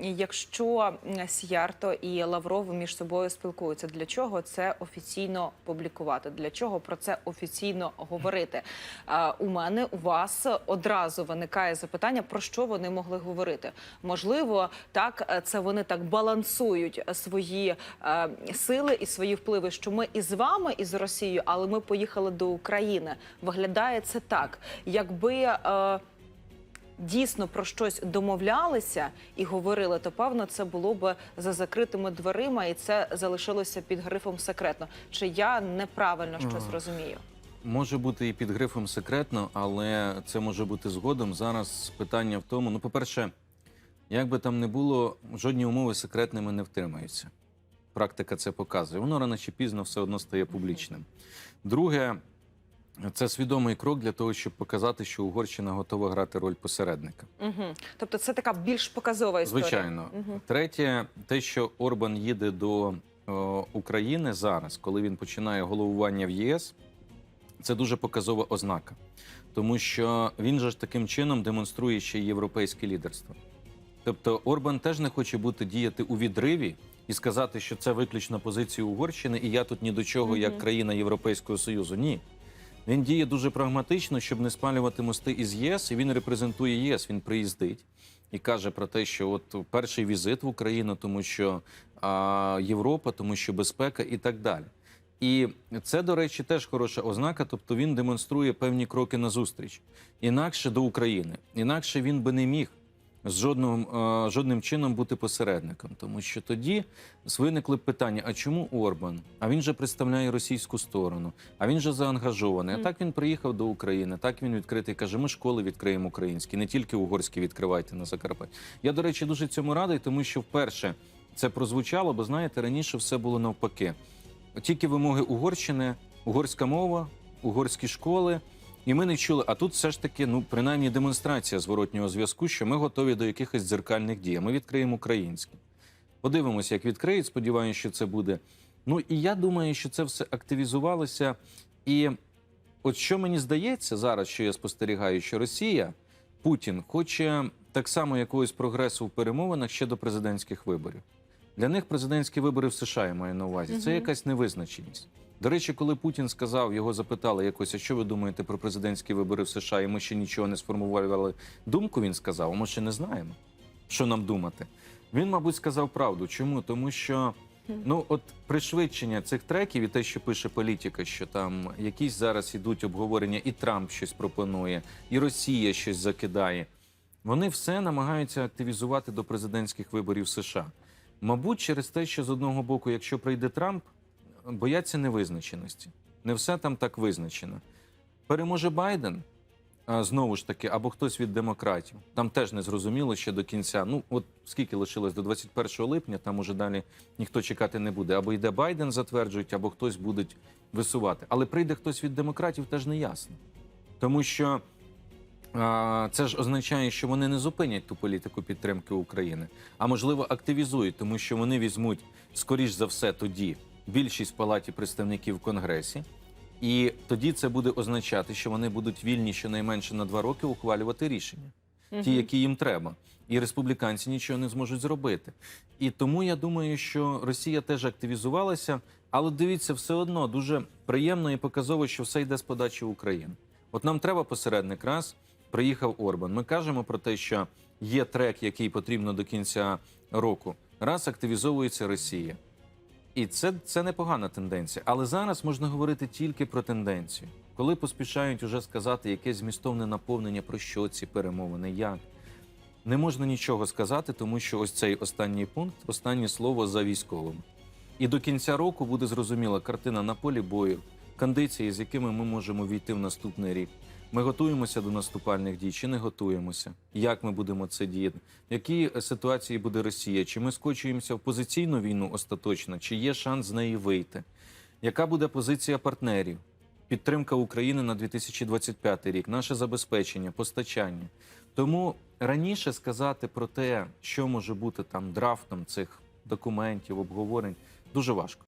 якщо Сіярто і Лавров між собою спілкуються, для чого це офіційно публікувати? Для чого про це офіційно говорити? У мене у вас одразу виникає запитання, про що вони могли говорити. Можливо, так е, це вони так балансують свої е, сили і свої впливи, що ми і з вами, і з Росією, але ми поїхали до України. Виглядає це так, якби. Дійсно про щось домовлялися і говорили, то певно це було б за закритими дверима, і це залишилося під грифом секретно. Чи я неправильно щось Ага. розумію? Може бути і під грифом секретно, але це може бути згодом. Зараз питання в тому: ну, по-перше, як би там не було, жодні умови секретними не втримаються. Практика це показує. Воно рано чи пізно все одно стає публічним. Друге, це свідомий крок для того, щоб показати, що Угорщина готова грати роль посередника. Угу. Тобто, це така більш показова історія. Звичайно. Мгм. Третє, те, що Орбан їде до о, України зараз, коли він починає головування в ЄС, це дуже показова ознака. Тому що він же ж таким чином демонструє ще й європейське лідерство. Тобто Орбан теж не хоче бути діяти у відриві і сказати, що це виключно позиція Угорщини, і я тут ні до чого, як країна Європейського Союзу. Ні. Він діє дуже прагматично, щоб не спалювати мости із ЄС, і він репрезентує ЄС. Він приїздить і каже про те, що от перший візит в Україну, тому що а, Європа, тому що безпека і так далі. І це, до речі, теж хороша ознака. Тобто він демонструє певні кроки назустріч. Інакше до України, інакше він би не міг з жодним, е, жодним чином бути посередником, тому що тоді виникли питання: а чому Орбан? А він же представляє російську сторону, а він же заангажований. А так він приїхав до України, так він відкритий. каже: ми школи відкриємо українські, не тільки угорські відкривайте на Закарпатті. Я, до речі, дуже цьому радий, тому що вперше це прозвучало, бо знаєте, раніше все було навпаки. Тільки вимоги Угорщини, угорська мова, угорські школи. І ми не чули. А тут все ж таки, ну принаймні, демонстрація зворотнього зв'язку, що ми готові до якихось дзеркальних дій. а Ми відкриємо українські. Подивимося, як відкриють. Сподіваюся, що це буде. Ну і я думаю, що це все активізувалося. І от що мені здається зараз, що я спостерігаю, що Росія, Путін хоче так само якогось прогресу в перемовинах ще до президентських виборів. Для них президентські вибори в США я маю на увазі. Це якась невизначеність. До речі, коли Путін сказав, його запитали якось, а що ви думаєте про президентські вибори в США, і ми ще нічого не сформували думку, він сказав, ми ще не знаємо, що нам думати. Він, мабуть, сказав правду. Чому? Тому що ну, от пришвидшення цих треків і те, що пише політика, що там якісь зараз ідуть обговорення, і Трамп щось пропонує, і Росія щось закидає. Вони все намагаються активізувати до президентських виборів США. Мабуть, через те, що з одного боку, якщо прийде Трамп, бояться невизначеності. Не все там так визначено. Переможе Байден знову ж таки, або хтось від демократів. Там теж не зрозуміло ще до кінця. Ну, от скільки лишилось до 21 липня, там уже далі ніхто чекати не буде. Або йде Байден, затверджують, або хтось буде висувати. Але прийде хтось від демократів, теж не ясно. Тому що а, це ж означає, що вони не зупинять ту політику підтримки України, а можливо активізують, тому що вони візьмуть, скоріш за все, тоді більшість в палаті представників в Конгресі. І тоді це буде означати, що вони будуть вільні щонайменше на два роки ухвалювати рішення, ті, які їм треба. І республіканці нічого не зможуть зробити. І тому я думаю, що Росія теж активізувалася, але дивіться, все одно дуже приємно і показово, що все йде з подачі України. От нам треба посередник раз. Приїхав Орбан. Ми кажемо про те, що є трек, який потрібно до кінця року. Раз активізовується Росія. І це, це непогана тенденція. Але зараз можна говорити тільки про тенденцію. Коли поспішають уже сказати якесь змістовне наповнення, про що ці перемовини, як. Не можна нічого сказати, тому що ось цей останній пункт, останнє слово за військовим. І до кінця року буде зрозуміла картина на полі бою, кондиції, з якими ми можемо війти в наступний рік. Ми готуємося до наступальних дій чи не готуємося? Як ми будемо це діяти? В якій ситуації буде Росія? Чи ми скочуємося в позиційну війну остаточно, чи є шанс з неї вийти? Яка буде позиція партнерів? Підтримка України на 2025 рік, наше забезпечення, постачання. Тому раніше сказати про те, що може бути там драфтом цих документів, обговорень, дуже важко.